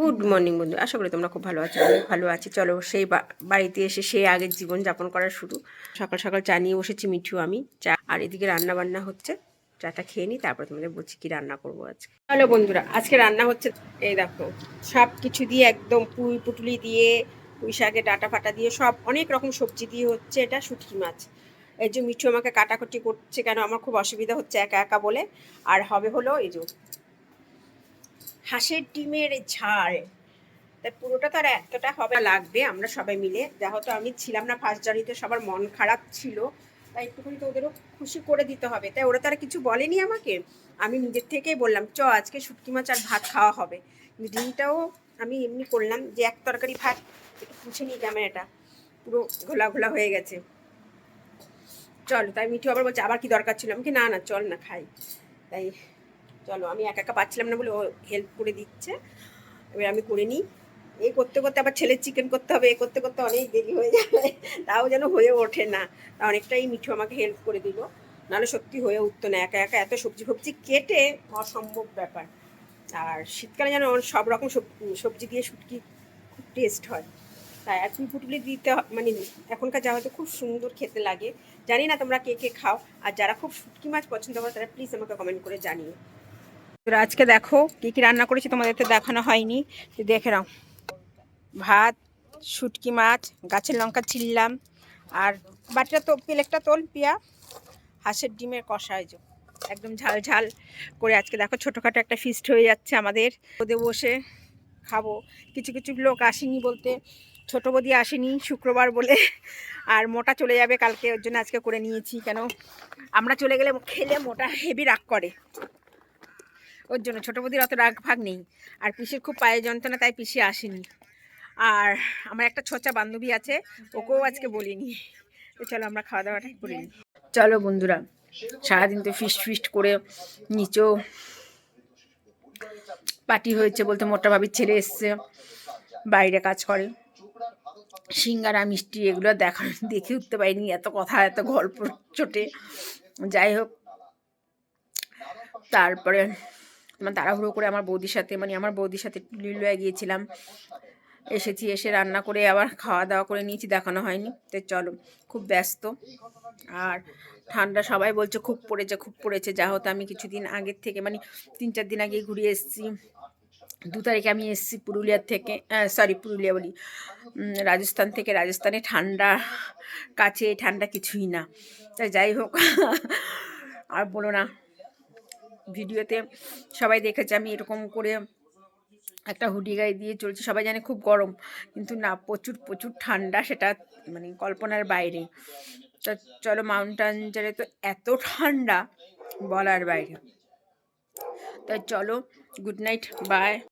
Good morning বন্ধু। আশা করি তোমরা খুব ভালো আছো আমি ভালো আছি। চলো সেই বাড়িতে এসে সেই আগের জীবন যাপন করা শুরু। সকাল সকাল চা নিয়ে বসেছি মিঠু, আমি, চা। আর এদিকে রান্না বান্না হচ্ছে। চাটা খেয়ে নিই, তারপর তোমাদের বলছি কি রান্না করব আজকে। চলো বন্ধুরা, আজকে রান্না হচ্ছে, এই দেখো সব কিছু দিয়ে একদম পুঁই পুটুলি দিয়ে, পুঁই শাকে ডাটা ফাটা দিয়ে, সব অনেক রকম সবজি দিয়ে হচ্ছে এটা শুটকি মাছ। এই যে মিঠু আমাকে কাটাকুটি করছে কেন, আমার খুব অসুবিধা হচ্ছে একা একা বলে। আর হবে হলো এই যে হাঁসের ডিমের ঝাল। তাই পুরোটা তো আর এতটা হবে লাগবে, আমরা সবাই মিলে। যেহেতু আমি ছিলাম না ফার্স্ট জার্নিতে সবার মন খারাপ ছিল। তাই একটুখানি তো ওদেরও খুশি করে দিতে হবে। তাই ওরা তারা কিছু বলেনি আমাকে। আমি নিজের থেকেই বললাম, চ, আজকে শুটকি মাছ আর ভাত খাওয়া হবে। ডিমটাও আমি এমনি করলাম, যে এক তরকারি ভাত, একটু পুছে নিই ক্যামেরাটা পুরো ঘোলা ঘোলা হয়ে গেছে। চল, তাই মিঠু আবার বলছে, আবার কি দরকার ছিল? আমি কি না না, চল না, খাই। তাই চলো, আমি একা একা পাচ্ছিলাম না বলে ও হেল্প করে দিচ্ছে। এবার আমি করে নিই। এই করতে করতে আবার ছেলের চিকেন করতে হবে, এ করতে করতে অনেক দেরি হয়ে যাবে। তাও যেন হয়ে ওঠে না। অনেকটাই মিঠু আমাকে হেল্প করে দিল। নাহলে সত্যি হয়ে উঠতো না, একা একা এত সবজি ফবজি কেটে অসম্ভব ব্যাপার। আর শীতকালে যেন সব রকম সব- সবজি দিয়ে শুটকি খুব টেস্ট হয়। তাই আর পুঁই পুটুলি দিতে মানে এখনকার যা হয়তো খুব সুন্দর খেতে লাগে। জানি না তোমরা কে কে খাও। আর যারা খুব শুটকি মাছ পছন্দ করো তারা প্লিজ আমাকে কমেন্ট করে জানিও। আজকে দেখো কী কী রান্না করেছি, তোমাদের তো দেখানো হয়নি। দেখে নাও। ভাত, শুটকি মাছ, গাছের লঙ্কা ছিললাম আর বাটিটা তো প্লেটটা তোল পিয়া। হাঁসের ডিমের কষা যে, একদম ঝাল ঝাল করে আজকে দেখো, ছোটোখাটো একটা ফিস্ট হয়ে যাচ্ছে আমাদের। ওদের বসে খাব। কিছু কিছু লোক আসেনি বলতে, ছোটো বদি আসেনি শুক্রবার বলে, আর মোটা চলে যাবে কালকে, ওর জন্য আজকে করে নিয়েছি কেন? আমরা চলে গেলে খেলে মোটা হেভি রাগ করে। ওর জন্য। ছোটো বদির অত রাগ ভাগ নেই। আর পিসির খুব পায়ে যন্ত্রণা, তাই পিসি আসেনি। আর আমার একটা ছোচা বান্ধবী আছে, ওকেও আজকে বলিনি। তো চলো আমরা খাওয়া দাওয়াটা করে নিই। চলো বন্ধুরা, সারাদিন তো ফিস্ট ফিস্ট করে নিচেও পার্টি হয়েছে বলতে মোটা ভাবির ছেলে এসছে, বাইরে কাজ করে। সিঙ্গারা, মিষ্টি এগুলো দেখা দেখে উঠতে পারিনি এত কথা, এত গল্প চোটে। যাই হোক, তারপরে আমার তাড়াহুড়ো করে আমার বৌদির সাথে মানে আমার বৌদির সাথে লিলুয়া গিয়েছিলাম। এসেছি, এসে রান্না করে আবার খাওয়া দাওয়া করে নিয়েছি, দেখানো হয়নি। তো চলো, খুব ব্যস্ত। আর ঠান্ডা সবাই বলছে খুব পড়েছে খুব পড়েছে। যা হতো আমি কিছুদিন আগের থেকে মানে তিন চার দিন আগে ঘুরে এসেছি। দু তারিখে আমি এসেছি পুরুলিয়ার থেকে সরি পুরুলিয়া বলি। রাজস্থান থেকে। রাজস্থানে ঠান্ডা কাছে, ঠান্ডা কিছুই না। তাই যাই হোক, আর বলো না। ভিডিওতে সবাই দেখেছে, আমি এরকম করে একটা হুডি গায়ে দিয়ে চলছি। সবাই জানে খুব গরম, কিন্তু না, প্রচুর প্রচুর ঠান্ডা সেটা মানে কল্পনার বাইরে। তো চলো মাউন্টেনজারে তো এত ঠান্ডা বলার বাইরে। তো চলো গুড নাইট বাই